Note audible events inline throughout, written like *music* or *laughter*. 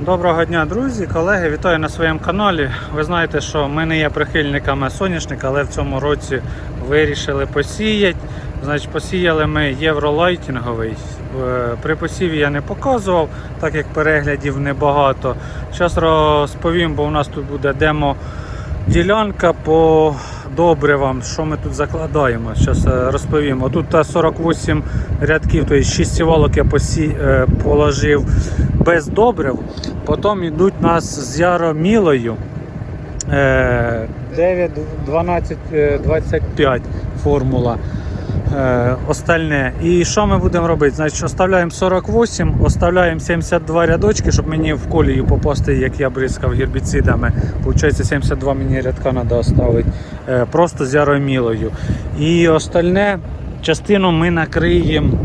Доброго дня, друзі, колеги, вітаю на своєму каналі. Ви знаєте, що ми не є прихильниками соняшника, але в цьому році вирішили посіяти. Значить, посіяли ми євролайтінговий. Е, При посіві я не показував, так як переглядів небагато. Зараз розповім, бо у нас тут буде демо ділянка по добривам, що ми тут закладаємо. Зараз розповім. Тут 48 рядків, тобто 6 сівалок я посі... е, положив без добрив. Потім йдуть нас з яромілою. Е, 9, 12, е, 25 формула. Е, остальне. І що ми будемо робити? Значить, оставляємо 48, оставляємо 72 рядочки, щоб мені в колію попасти, як я бризкав гербіцидами. Получається, 72 мені рядка треба оставити. Е, просто з яромілою. І остальне частину ми накриємо.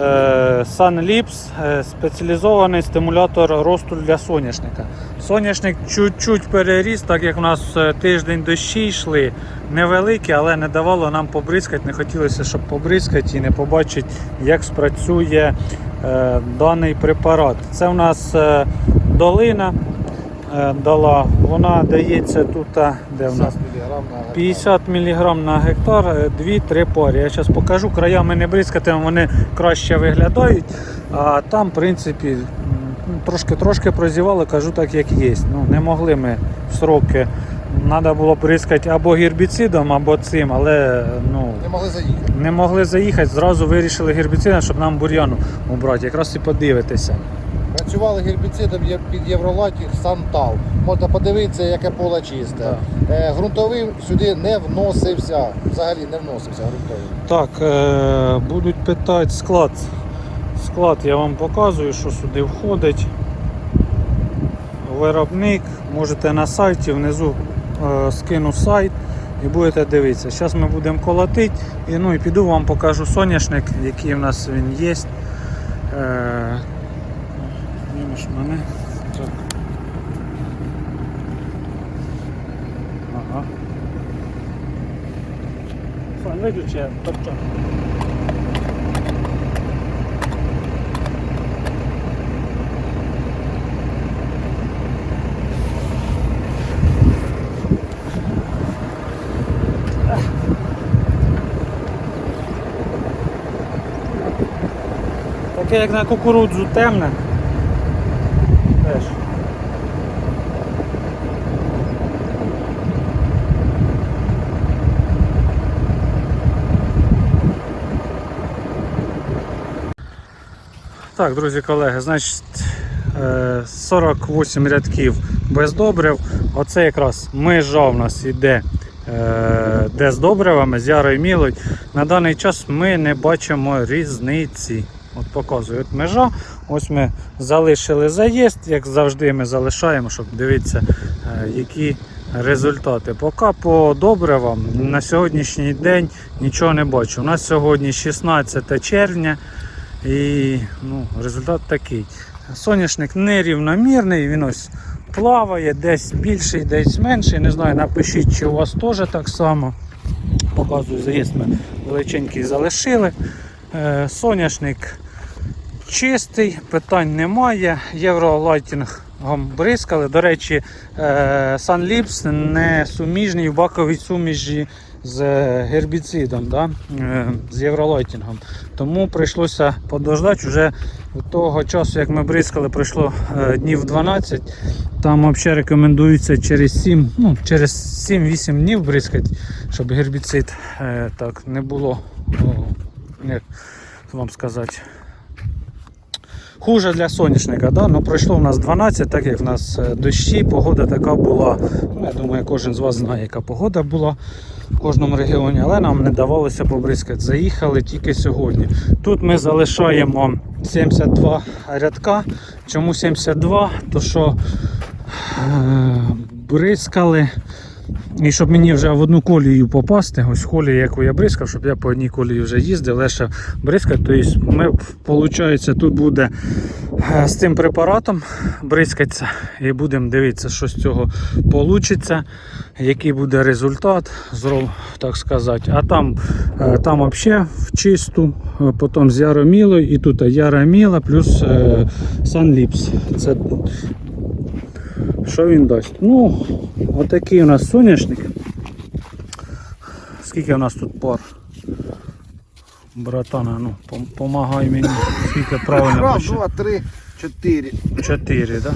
Е, Sunlips е, спеціалізований стимулятор росту для соняшника. Соняшник чуть-чуть переріс, так як у нас е, тиждень дощі йшли, невеликі, але не давало нам побризкати. Не хотілося, щоб побризкати і не побачити, як спрацює даний препарат. Це у нас долина дала. Вона дається тут, де в нас? 50 мг на гектар, 2-3 пари. Я зараз покажу, краями не бризкатимемо, вони краще виглядають. А там, в принципі, трошки-трошки прозівали, кажу так, як є. Ну, не могли ми в сроки. Треба було бризкати або гербіцидом, або цим, але ну, Не могли заїхати. не могли заїхати, зразу вирішили гербіцидом, щоб нам бур'яну убрати. Якраз і подивитися. Працювали гербіцидом під Євролатік Сантал. Можна подивитися, яке поле чисте. Е, Грунтовий сюди не вносився. Взагалі не вносився грунтовий. Так, е, будуть питати склад. Склад я вам показую, що сюди входить. Виробник, можете на сайті внизу е, скину сайт і будете дивитися. Зараз ми будемо колотити і, ну, і піду вам покажу соняшник, який в нас він є. Е, Nie już mamy. Tak. Aha. Słuchaj, wejdzie cię, tarcza. Takie jak na kukurudzu, temne. Теж. Так, друзі, колеги, значить е, 48 рядків без добрив. Оце якраз межа в нас іде е, де з добривами, з ярою мілою. На даний час ми не бачимо різниці. От показую от межа. Ось ми залишили заїзд, як завжди ми залишаємо, щоб дивитися, е, які результати. Поки по добривам на сьогоднішній день нічого не бачу. У нас сьогодні 16 червня. І ну, результат такий. Соняшник нерівномірний, він ось плаває, десь більший, десь менший. Не знаю, напишіть, чи у вас теж так само. Показую, заїзд ми величенький залишили. Е, соняшник чистий, питань немає. Євролайтінгом бризкали. До речі, е, Sunlips не суміжний в баковій суміші з гербіцидом, да? е, з євролайтінгом. Тому прийшлося подождати вже того часу, як ми бризкали, пройшло е, днів 12. Там взагалі рекомендується через 7, ну, через 7-8 днів бризкати, щоб гербіцид е, так не було, як вам сказати. Хуже для соняшника, да? ну пройшло у нас 12, так як в нас е, дощі, погода така була. Ну, я думаю, кожен з вас знає, яка погода була в кожному регіоні, але нам не давалося побризкати. Заїхали тільки сьогодні. Тут ми залишаємо 72 рядка. Чому 72? То що е, бризкали. І щоб мені вже в одну колію попасти, ось колія, яку я бризкав, щоб я по одній колії вже їздив, лише бризкати. Тобто виходить, тут буде е, з цим препаратом бризкатися і будемо дивитися, що з цього вийде, який буде результат, так сказати. А там, е, там взагалі в чисту, потім з яромілою і тут яроміла плюс е, санліпс. Це що він дасть? Ну, отакий у нас соняшник. Скільки у нас тут пар? Братана, ну, помагай мені. Скільки правильно Раз, пише? два, три, чотири. Чотири, да?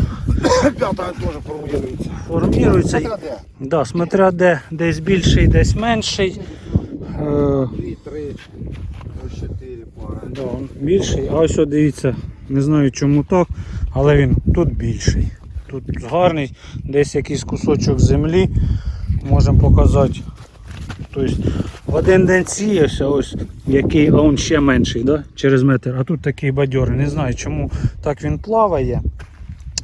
П'ята теж формується. Формірується. Смотря де. Да, смотря де, десь більший, десь менший. Е, Дві, три, чотири пари. да, більший. А ось дивіться, не знаю чому так, але він тут більший. Тут гарний, десь якийсь кусочок землі можемо показати. Тобто в один день сіявся, ось який, а він ще менший, да? через метр. А тут такий бадьорий. Не знаю, чому так він плаває.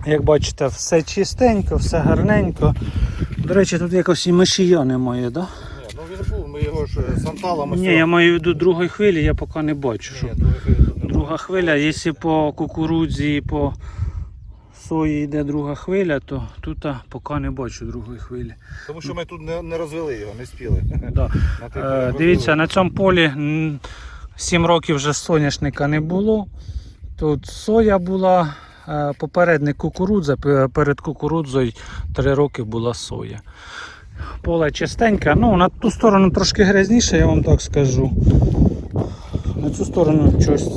Як бачите, все чистенько, все гарненько. До речі, тут якось і мишія немає, да? Ні, ну він був, ми його ж санталами. Ні, я маю в виду другої хвилі, я поки не бачу. Що... Друга хвиля, якщо по кукурудзі по сої йде друга хвиля, то тут поки не бачу другої хвилі. Тому що ми тут не, не розвели його, не спіли. Да. *laughs* На Е, дивіться, на цьому полі 7 років вже соняшника не було. Тут соя була, е, попередник кукурудза, перед кукурудзою 3 роки була соя. Поле чистеньке, ну на ту сторону трошки грязніше, я вам так скажу. На цю сторону щось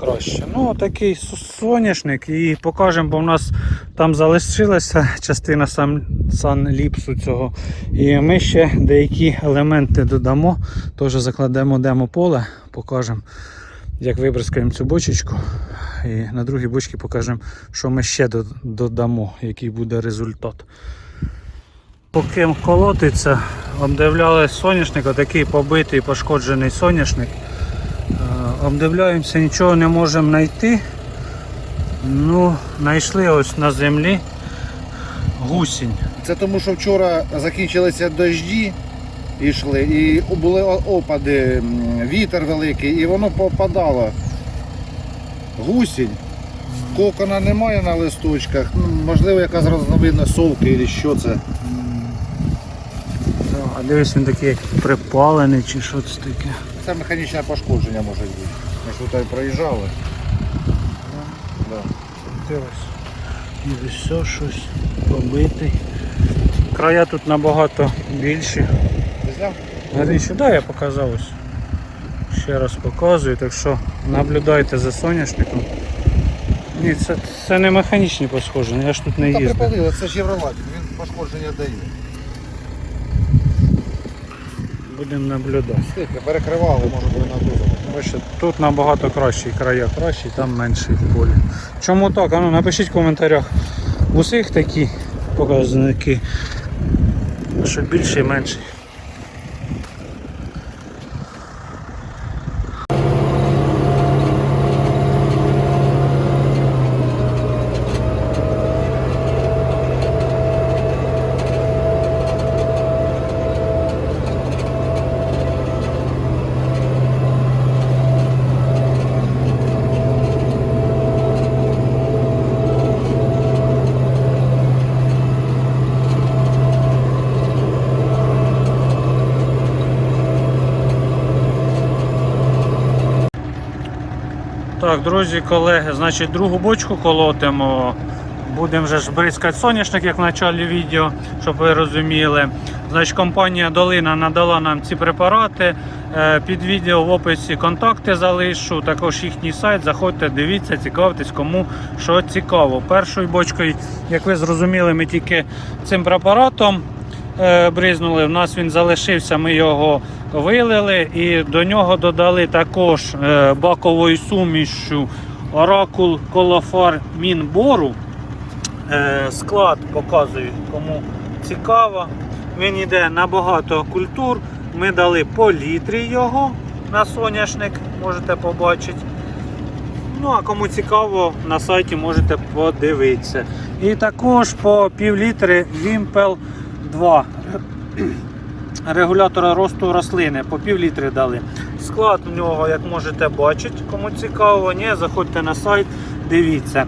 краще. Ну, такий соняшник і покажемо, бо в нас там залишилася частина сам, санліпсу цього. І ми ще деякі елементи додамо, теж закладемо демо-поле, покажемо, як вибризкаємо цю бочечку. І на другій бочці покажемо, що ми ще додамо, який буде результат. Поки колотиться, обдивляли соняшник, отакий побитий, пошкоджений соняшник. Е, Обдивляємося, нічого не можемо знайти. Ну, знайшли ось на землі гусінь. Це тому, що вчора закінчилися дожді, йшли, і були опади, вітер великий, і воно попадало. Гусінь. Кокона немає на листочках. Ну, можливо, якась розновидна совки чи що це. Ну, А дивись, він такий як припалений чи що це таке. Це механічне пошкодження може бути. Ми ж тут проїжджали. Да. Дивись. І все щось побитий. Края тут набагато більші. Ти зняв? Навіщо? Да, я показав ось. Ще раз показую, так що наблюдайте за соняшником. Ні, це, це не механічні пошкодження, я ж тут не Та їздив. припалили, це ж євролатік, він пошкодження дає. Будемо наблюдати. Перекривало, перекривали, може бути на Бачите, тут набагато кращий края кращий, там менший полі. Чому так? А ну напишіть в коментарях. Усіх такі показники, що більший і менший. Так, друзі, колеги, значить другу бочку колотимо. Будемо вже бризкати соняшник, як в початку відео, щоб ви розуміли. Значить, компанія Долина надала нам ці препарати. Е, Під відео в описі контакти залишу, також їхній сайт. Заходьте, дивіться, цікавтесь, кому що цікаво. Першою бочкою, як ви зрозуміли, ми тільки цим препаратом бризнули. У нас він залишився, ми його вилили і до нього додали також е, баковою сумішю Оракул Колофар Мінбору. Е, Склад показую, кому цікаво. Він йде на багато культур. Ми дали по літрі його на соняшник, можете побачити. Ну, а кому цікаво, на сайті можете подивитися. І також по пів літри Вімпел 2 регулятора росту рослини по пів літри дали. Склад у нього, як можете бачити, кому цікаво, ні, заходьте на сайт, дивіться.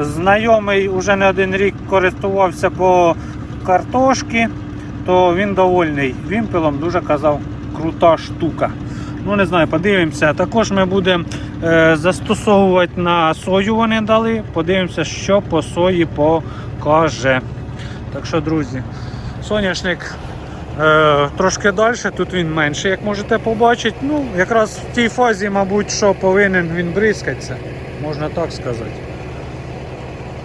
Знайомий уже не один рік користувався по картошки, то він довольний вімпелом, дуже казав, крута штука. Ну не знаю, подивимося. Також ми будемо е, застосовувати на сою вони дали. Подивимося, що по сої покаже. Так що, друзі, соняшник е, трошки далі, тут він менший, як можете побачити. Ну, якраз в тій фазі, мабуть, що повинен він бризкатися, можна так сказати.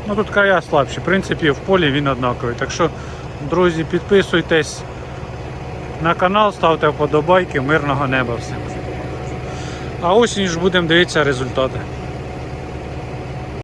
Ну тут края слабші. В принципі, в полі він однаковий. Так що, друзі, підписуйтесь на канал, ставте вподобайки, мирного неба всім. А осінь ж будемо дивитися результати.